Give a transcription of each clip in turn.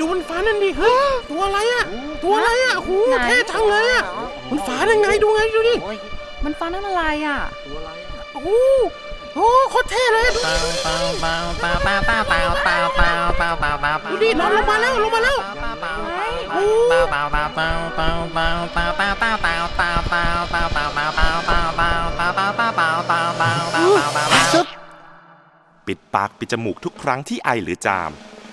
ดูมันฟ้านั่นดิเฮ้ยตัวอะไรอะตัวอะไรอะโอ้โหไหน เท่จังเลยอะมันฟ้ายังไงดูไงดูดิโอ้ยมันฟันนั่นอะไรอะ ตัวอะไรอะโอ้โหโอ้โคตรเท่เลยดูดูดินอนลงมาแล้วลงมาแล้วโอ้ซึบปิดปากปิดจมูกทุกครั้งที่ไอหรือจาม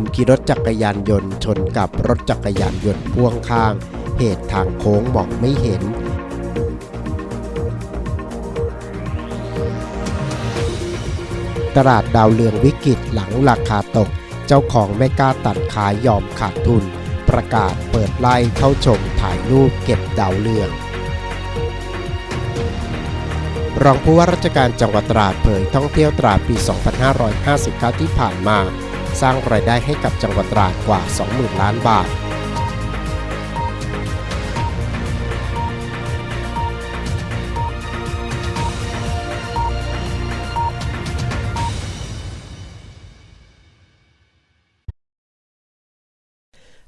มขี่รถจักรยานยนต์ชนกับรถจักรยานยนต์พ่วงข้าง เหตุทางโค้งมองไม่เห็น ตลาดดาวเรืองวิกฤตหลังราคาตก เจ้าของไม่กล้าตัดขายยอมขาดทุน ประกาศเปิดไล่เข้าชมถ่ายรูปเก็บดาวเรืองรองผู้ว่าราชการจังหวัดตราดเผยท่องเที่ยวตราดปี 2559 ที่ผ่านมา สร้างรายได้ให้กับจังหวัดตราดกว่า 20,000 ล้านบาท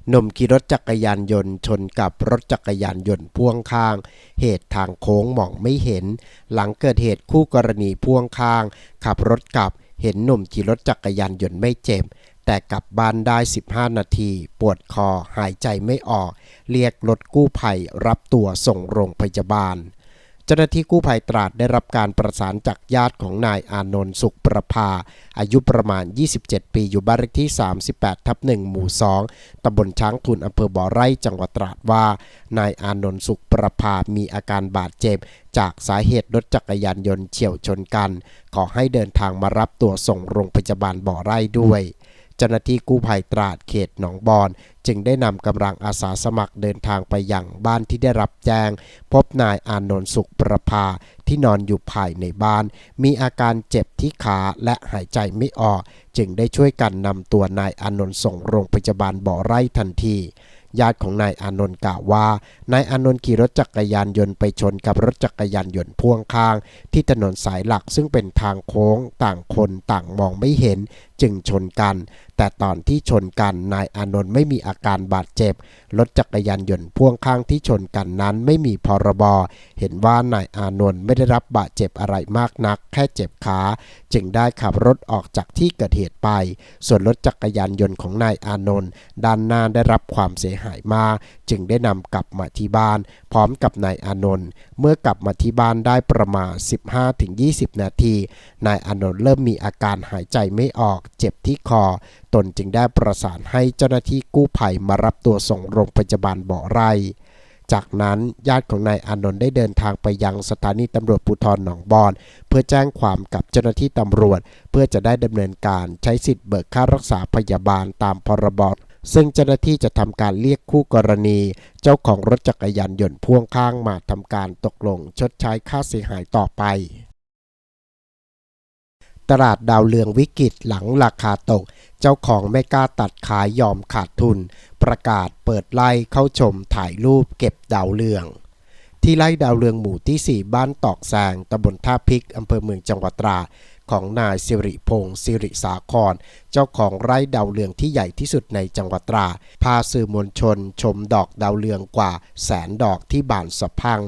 หนุ่มขี่รถจักรยานยนต์ชนกับรถจักรยานยนต์พ่วงข้าง เหตุทางโค้งมองไม่เห็น หลังเกิดเหตุคู่กรณีพ่วงข้าง ขับรถกลับ เห็นหนุ่มขี่รถจักรยานยนต์ไม่เจ็บ แต่กลับบ้านได้ 15 นาที ปวดคอหายใจไม่ออก เรียกรถกู้ภัยรับตัวส่งโรงพยาบาล เจ้าหน้าที่กู้ภัยตราดได้รับการประสานจากญาติของนายอานนท์สุขประภา อายุประมาณ 27 ปี อยู่บ้านเลขที่ 38 ทับ1หมู่ 2ตำบลช้างทุนอำเภอบ่อไร่จังหวัดตราดว่า นายอานนท์สุขประภา มีอาการบาดเจ็บ จากสาเหตุรถจักรยานยนต์เฉี่ยวชนกัน ขอให้เดินทางมารับตัวส่งโรงพยาบาลบ่อไร่ด้วย เจ้าหน้าที่กู้ภัยตราดเขตหนองบอน จึงได้นำกำลังอาสาสมัครเดินทางไปยังบ้านที่ได้รับแจ้ง พบนายอานนท์สุขประภาที่นอนอยู่ภายในบ้าน มีอาการเจ็บที่ขาและหายใจไม่ออก จึงได้ช่วยกันนำตัวนายอานนท์ส่งโรงพยาบาลบ่อไร่ทันทีญาติของนายอานนท์กล่าวว่านายอานนท์ขี่รถจักรยานยนต์ไปชนกับรถจักรยานยนต์พ่วงข้าง ที่ถนนสายหลักซึ่งเป็นทางโค้งต่างคนต่างมองไม่เห็น จึงชนกัน แต่ตอนที่ชนกันนายอานนท์ไม่มีอาการบาดเจ็บ รถจักรยานยนต์พ่วงข้างที่ชนกันนั้นไม่มีพรบเห็นว่านายอานนท์ไม่ได้รับบาดเจ็บอะไรมากนัก แค่เจ็บขา จึงได้ขับรถออกจากที่เกิดเหตุไป ส่วนรถจักรยานยนต์ของนายอานนท์ด้านหน้าได้รับความเสียหายมาก จึงได้นำกลับมาที่บ้าน พร้อมกับนายอานนท์เมื่อกลับมาที่บ้านได้ประมาณ 15-20 นาที นายอานนท์เริ่มมีอาการหายใจไม่ออกเจ็บที่คอ ตนจึงได้ประสานให้เจ้าหน้าที่กู้ภัยมารับตัวส่งโรงพยาบาลบ่อไร่ จากนั้นญาติของนายอานนท์ได้เดินทางไปยังสถานีตำรวจภูธรหนองบอน เพื่อแจ้งความกับเจ้าหน้าที่ตำรวจ เพื่อจะได้ดำเนินการใช้สิทธิ์เบิกค่ารักษาพยาบาลตามพรบซึ่งเจ้าหน้าที่จะทำการเรียกคู่กรณี เจ้าของรถจักรยานยนต์พ่วงข้างมาทำการตกลงชดใช้ค่าเสียหายต่อไป ตลาดดาวเรืองวิกฤตหลังราคาตก เจ้าของไม่กล้าตัดขายยอมขาดทุน ประกาศเปิดไล่เข้าชมถ่ายรูปเก็บดาวเรือง ที่ไร่ดาวเรืองหมู่ที่ 4 บ้านตอกแซงตำบลท่าพิกอำเภอเมืองจังหวัดตราดของนายสิริพงศ์สิริสาคร เจ้าของไร่ดาวเรืองที่ใหญ่ที่สุดในจังหวัดตรา พาสื่อมวลชน ชมดอกดาวเรืองกว่า แสนดอกที่บานสะพัง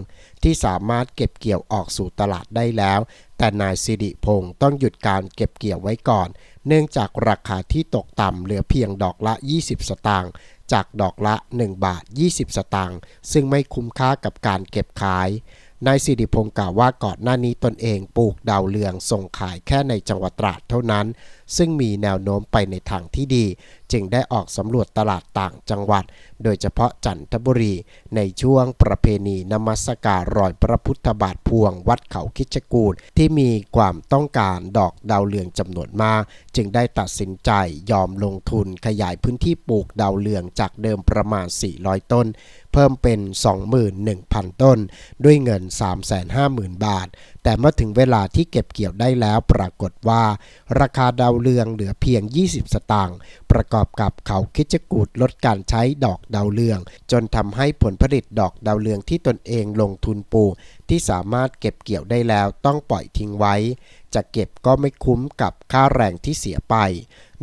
ที่สามารถเก็บเกี่ยวออกสู่ตลาดได้แล้ว แต่นายสิริพงศ์ต้องหยุดการเก็บเกี่ยวไว้ก่อน เนื่องจากราคาที่ตกต่ำเหลือเพียงดอกละ 20 สตางค์จากดอกละ 1 บาท 20 สตางค์ซึ่งไม่คุ้มค่ากับการเก็บขาย นายสิริพงศ์กล่าวว่าก่อนหน้านี้ตนเองปลูกดาวเรืองส่งขายแค่ในจังหวัดตราดเท่านั้น ซึ่งมีแนวโน้มไปในทางที่ดี จึงได้ออกสำรวจตลาดต่างจังหวัด โดยเฉพาะจันทบุรีในช่วงประเพณีนมัสการรอยพระพุทธบาทพวงวัดเขาคิดจกูฏที่มีความต้องการดอกดาวเรืองจำนวนมาก จึงได้ตัดสินใจยอมลงทุนขยายพื้นที่ปลูกดาวเรืองจากเดิมประมาณ 400 ต้น เพิ่มเป็น 21,000 ต้น ด้วยเงิน 350,000 บาทแต่เมื่อถึงเวลาที่เก็บเกี่ยวได้แล้วปรากฏว่า ราคาดาวเรืองเหลือเพียง 20 สตางค์ประกอบกับเขาคิดจกูดลดการใช้ดอกดาวเรือง จนทำให้ผลผลิตดอกดาวเรืองที่ตนเองลงทุนปลูกที่สามารถเก็บเกี่ยวได้แล้วต้องปล่อยทิ้งไว้ จะเก็บก็ไม่คุ้มกับค่าแรงที่เสียไป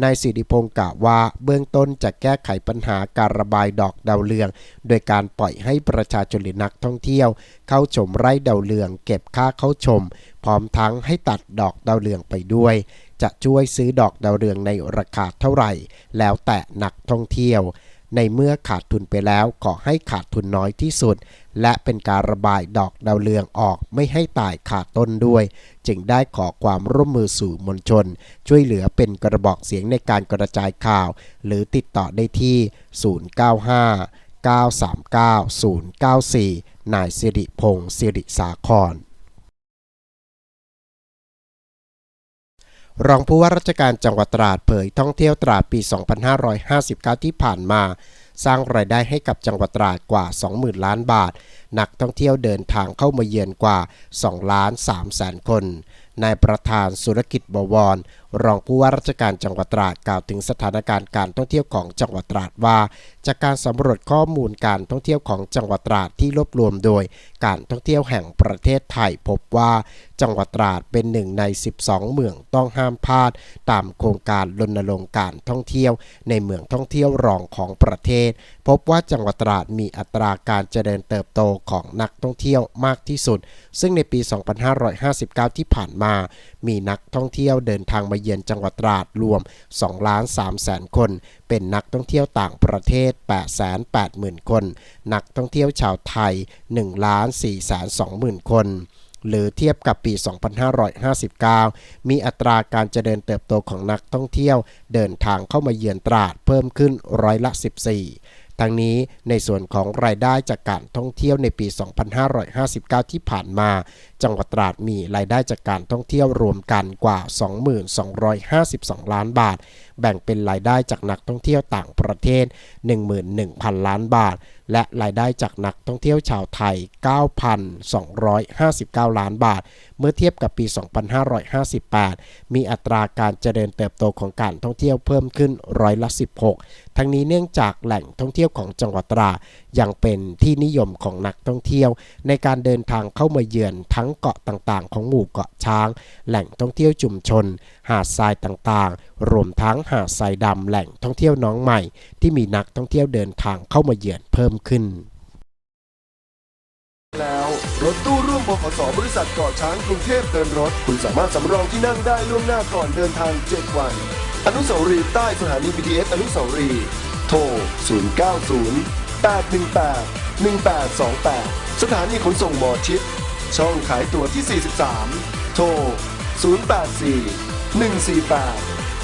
นายสิริพงศ์กล่าวว่า เบื้องต้นจะแก้ไขปัญหาการระบายดอกดาวเรือง โดยการปล่อยให้ประชาชนหรือนักท่องเที่ยว เข้าชมไร่ดาวเรือง เก็บค่าเข้าชม พร้อมทั้งให้ตัดดอกดาวเรืองไปด้วย จะช่วยซื้อดอกดาวเรืองในราคาเท่าไหร่ แล้วแต่นักท่องเที่ยว ในเมื่อขาดทุนไปแล้วขอให้ขาดทุนน้อยที่สุด และเป็นการระบายดอกดาวเรืองออกไม่ให้ตายขาดต้นด้วย จึงได้ขอความร่วมมือสู่มวลชน ช่วยเหลือเป็นกระบอกเสียงในการกระจายข่าว หรือติดต่อได้ที่ 095 939 094 นายสิริพงศ์สิริสาคร รองผู้ว่าราชการจังหวัดตราดเผยท่องเที่ยวตราดปี 2559 ที่ผ่านมา สร้างรายได้ให้กับจังหวัดตราดกว่า 20,000 ล้านบาท นักท่องเที่ยวเดินทางเข้ามาเยือนกว่า2ล้าน3แสนคน นายประธานสุรกิจบวร รองผู้ว่าราชการจังหวัดตราดกล่าวถึงสถานการณ์การท่องเที่ยวของจังหวัดตราดว่า จากการสำรวจข้อมูลการท่องเที่ยวของจังหวัดตราดที่รวบรวมโดย การท่องเที่ยวแห่งประเทศไทยพบว่าจังหวัดตราดเป็นหนึ่งใน 12 เมืองต้องห้ามพลาด ตามโครงการรณรงค์การท่องเที่ยว ในเมืองท่องเที่ยวรองของประเทศ พบว่าจังหวัดตราดมีอัตราการเจริญเติบโตของนักท่องเที่ยวมากที่สุด ซึ่งในปี 2559 ที่ผ่านมา มีนักท่องเที่ยวเดินทางมาเยือนจังหวัดตราดรวม2ล้าน3แสนคน เป็นนักท่องเที่ยวต่างประเทศ 880,000 คน นักท่องเที่ยวชาวไทย1ล้าน4แสน20,000คนหรือเทียบกับปี 2559 มีอัตราการเจริญเติบโตของนักท่องเที่ยว เดินทางเข้ามาเยือนตราดเพิ่มขึ้นร้อยละ 14 ทั้งนี้ในส่วนของรายได้จากการท่องเที่ยวในปี 2559 ที่ผ่านมา จังหวัดตราดมีรายได้จากการท่องเที่ยวรวมกันกว่า 2252 ล้านบาท แบ่งเป็นรายได้จากนักท่องเที่ยวต่างประเทศ 11,000 ล้านบาท และรายได้จากนักท่องเที่ยวชาวไทย 9,259 ล้านบาท เมื่อเทียบกับปี 2558 มีอัตราการเจริญเติบโตของการท่องเที่ยวเพิ่มขึ้นร้อยละ 16 ทั้งนี้เนื่องจากแหล่งท่องเที่ยวของจังหวัดตรายังเป็นที่นิยมของนักท่องเที่ยว ในการเดินทางเข้ามาเยือนทั้งเกาะต่างๆ ของหมู่เกาะช้าง แหล่งท่องเที่ยวชุมชน หาดทรายต่างๆรวมทั้งหาดทรายดำแหล่งท่องเที่ยวน้องใหม่ ที่มีนักท่องเที่ยวเดินทางเข้ามาเยือนเพิ่มขึ้น แล้วรถตู้ร่วมบขสบริษัทเกาะช้างกรุงเทพเดินรถ คุณสามารถสำรองที่นั่งได้ล่วงหน้าก่อนเดินทาง 7 วัน อนุสาวรีย์ใต้สถานี BTS อนุสาวรีย์โทร 090 818 1828 สถานีขนส่งหมอชิด ช่องขายตั๋วที่ 43 โทร 084 148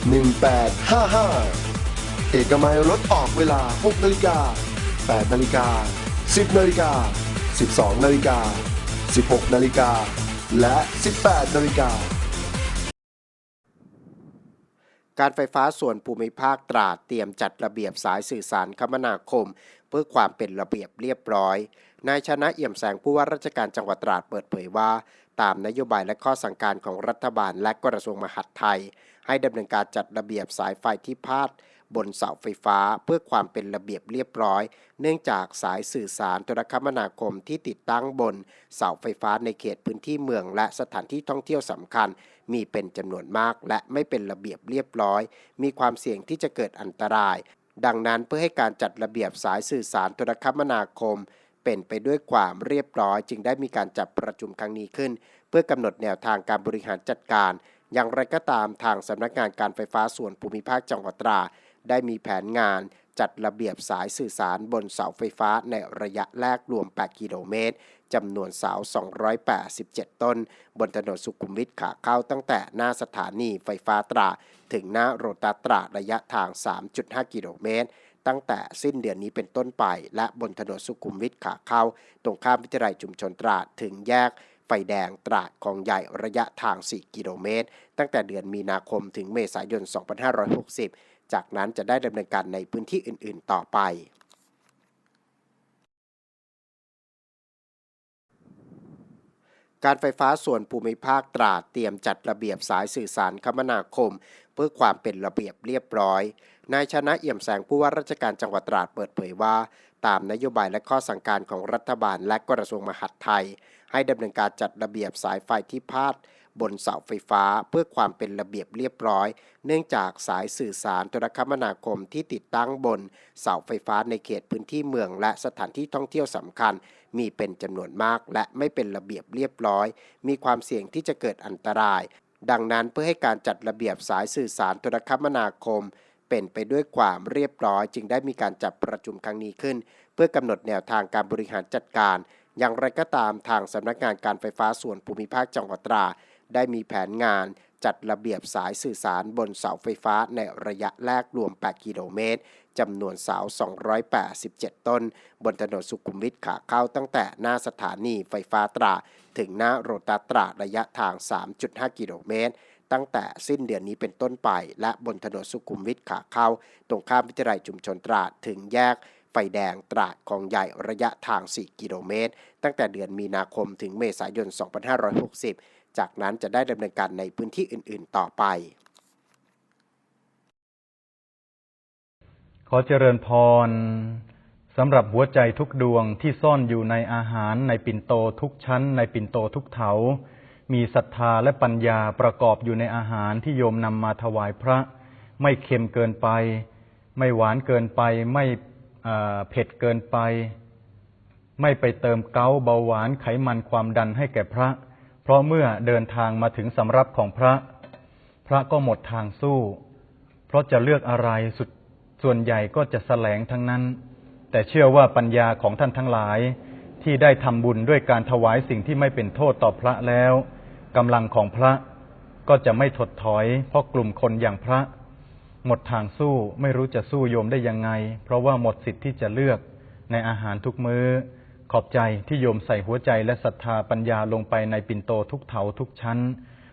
1855 เอกมัยรถออกเวลา 6 นาฬิกา 8 นาฬิกา 10 นาฬิกา 12 นาฬิกา 16 นาฬิกา และ 18 นาฬิกา การไฟฟ้าส่วนภูมิภาคตราดเตรียมจัดระเบียบสายสื่อสารคมนาคม เพื่อความเป็นระเบียบเรียบร้อย นายชนะเอี่ยมแสงผู้ว่าราชการจังหวัดตราดเปิดเผยว่า ตามนโยบายและข้อสั่งการของรัฐบาลและกระทรวงมหาดไทย ให้ดำเนินการจัดระเบียบสายไฟที่พาดบนเสาไฟฟ้าเพื่อความเป็นระเบียบเรียบร้อย เนื่องจากสายสื่อสารโทรคมนาคมที่ติดตั้งบนเสาไฟฟ้าในเขตพื้นที่เมือง และสถานที่ท่องเที่ยวสำคัญ มีเป็นจำนวนมากและไม่เป็นระเบียบเรียบร้อย มีความเสี่ยงที่จะเกิดอันตราย ดังนั้นเพื่อให้การจัดระเบียบสายสื่อสารโทรคมนาคม เป็นไปด้วยความเรียบร้อย จึงได้มีการจัดประชุมครั้งนี้ขึ้น เพื่อกำหนดแนวทางการบริหารจัดการ อย่างไรก็ตามทางสำนักงานการไฟฟ้าส่วนภูมิภาคจังหวัดตรา ได้มีแผนงานจัดระเบียบสายสื่อสารบนเสาไฟฟ้าในระยะแรกรวม 8 กิโลเมตรจำนวนเสา 287 ต้น บนถนนสุขุมวิทขาเข้าตั้งแต่หน้าสถานีไฟฟ้าตรา ถึงหน้าโรตัสตราระยะทาง 3.5 กิโลเมตร ตั้งแต่สิ้นเดือนนี้เป็นต้นไป และบนถนนสุขุมวิทขาเข้า ตรงข้ามวิทยาลัยชุมชนตราดถึงแยก ไฟแดงตราดคลองใหญ่ระยะทาง 4 กิโลเมตร ตั้งแต่เดือนมีนาคมถึงเมษายน 2560 จากนั้นจะได้ดำเนินการในพื้นที่อื่น ๆ ต่อไปการไฟฟ้าส่วนภูมิภาคตราดเตรียมจัดระเบียบสายสื่อสารคมนาคม เพื่อความเป็นระเบียบเรียบร้อย นายชนะเอี่ยมแสงผู้ว่าราชการจังหวัดตราดเปิดเผยว่า ตามนโยบายและข้อสั่งการของรัฐบาลและกระทรวงมหาดไทย ให้ดำเนินการจัดระเบียบสายไฟที่พาดบนเสาไฟฟ้าเพื่อความเป็นระเบียบเรียบร้อย เนื่องจากสายสื่อสารโทรคมนาคมที่ติดตั้งบนเสาไฟฟ้าในเขตพื้นที่เมืองและสถานที่ท่องเที่ยวสำคัญ มีเป็นจำนวนมากและไม่เป็นระเบียบเรียบร้อย มีความเสี่ยงที่จะเกิดอันตราย ดังนั้นเพื่อให้การจัดระเบียบสายสื่อสารโทรคมนาคม เป็นไปด้วยความเรียบร้อย จึงได้มีการจัดประชุมครั้งนี้ขึ้น เพื่อกำหนดแนวทางการบริหารจัดการ อย่างไรก็ตามทางสำนักงานการไฟฟ้าส่วนภูมิภาคจังหวัดตรา ได้มีแผนงานจัดระเบียบสายสื่อสารบนเสาไฟฟ้าในระยะแรกรวม 8 กิโลเมตรจำนวนเสา 287 ต้น บนถนนสุขุมวิทขาเข้าตั้งแต่หน้าสถานีไฟฟ้าตรา ถึงหน้าโรตัสตราระยะทาง 3.5 กิโลเมตร ตั้งแต่สิ้นเดือนนี้เป็นต้นไป และบนถนนสุขุมวิทขาเข้า ตรงข้ามวิทยาลัยชุมชนตราดถึงแยก ไฟแดงตราดคลองใหญ่ระยะทาง 4 กิโลเมตร ตั้งแต่เดือนมีนาคมถึงเมษายน 2560 จากนั้นจะได้ดำเนินการในพื้นที่อื่น ๆ ต่อไป ขอเจริญพรสำหรับหัวใจทุกดวงที่ซ่อนอยู่ในอาหารในปิ่นโตทุกชั้น ในปิ่นโตทุกเถา มีศรัทธาและปัญญาประกอบอยู่ในอาหารที่โยมนำมาถวายพระ ไม่เค็มเกินไป ไม่หวานเกินไป ไม่ เผ็ดเกินไป ไม่ไปเติมเกาเบาหวานไขมันความดันให้แก่พระ เพราะเมื่อเดินทางมาถึงสำรับของพระ พระก็หมดทางสู้ เพราะจะเลือกอะไรสุดส่วนใหญ่ก็จะแสลงทั้งนั้น แต่เชื่อว่าปัญญาของท่านทั้งหลาย ที่ได้ทำบุญด้วยการถวายสิ่งที่ไม่เป็นโทษต่อพระแล้วกำลังของพระก็จะไม่ถดถอย เพราะกลุ่มคนอย่างพระ หมดทางสู้ไม่รู้จะสู้โยมได้ยังไง เพราะว่าหมดสิทธิ์ที่จะเลือกในอาหารทุกมือ้อ ขอบใจที่โยมใส่หัวใจและศรัทธาปัญญาลงไปในปิ่นโตทุกเถาทุกชั้น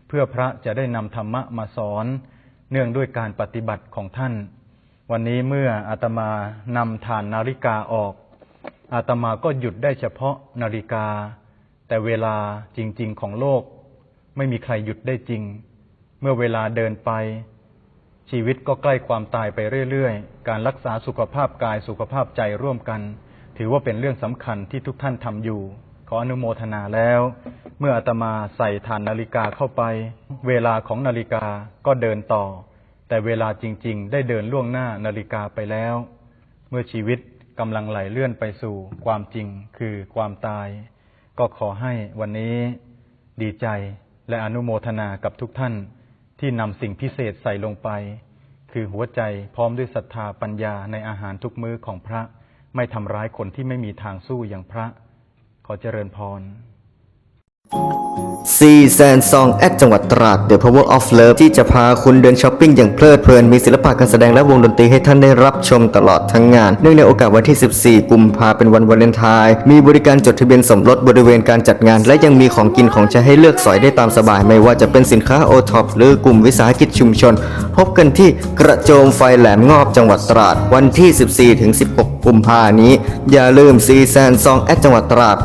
เพื่อพระจะได้นำธรรมะมาสอน เนื่องด้วยการปฏิบัติของท่าน วันนี้เมื่ออาตมานำฐานนาฬิกาออก อาตมาก็หยุดได้เฉพาะนาฬิกา แต่เวลาจริง ๆ ของโลก ไม่มีใครหยุดได้จริง เมื่อเวลาเดินไป ชีวิตก็ใกล้ความตายไปเรื่อยๆ การรักษาสุขภาพกายสุขภาพใจร่วมกัน ถือว่าเป็นเรื่องสำคัญที่ทุกท่านทำอยู่ ขออนุโมทนาแล้ว เมื่ออาตมาใส่ฐานนาฬิกาเข้าไป เวลาของนาฬิกาก็เดินต่อ แต่เวลาจริง ๆ ได้เดินล่วงหน้านาฬิกาไปแล้ว เมื่อชีวิตกำลังไหลเลื่อนไปสู่ความจริงคือความตาย ก็ขอให้วันนี้ดีใจและอนุโมทนากับทุกท่าน ที่นำสิ่งพิเศษใส่ลงไป คือหัวใจพร้อมด้วยศรัทธาปัญญาในอาหารทุกมื้อของพระ ไม่ทำร้ายคนที่ไม่มีทางสู้อย่างพระ ขอเจริญพร ซีแซนซองแอดจังหวัดตราด The Power of Love ที่จะพาคุณเดินช้อปปิ้งอย่างเพลิดเพลิน มีศิลปะการแสดงและวงดนตรีให้ท่านได้รับชมตลอดทั้งงาน เนื่องในโอกาสวันที่ 14 กุมภาเป็นวันวาเลนไทน์ มีบริการจดทะเบียนสมรสบริเวณการจัดงาน และยังมีของกินของใช้ให้เลือกสอยได้ตามสบาย ไม่ว่าจะเป็นสินค้าโอท็อปหรือกลุ่มวิสาหกิจชุมชน พบกันที่กระโจมไฟแหลมงอบจังหวัดตราด วันที่ 14-16 กุมภานี้ อย่าลืมซีแซนซองแอดจังหวัดตราด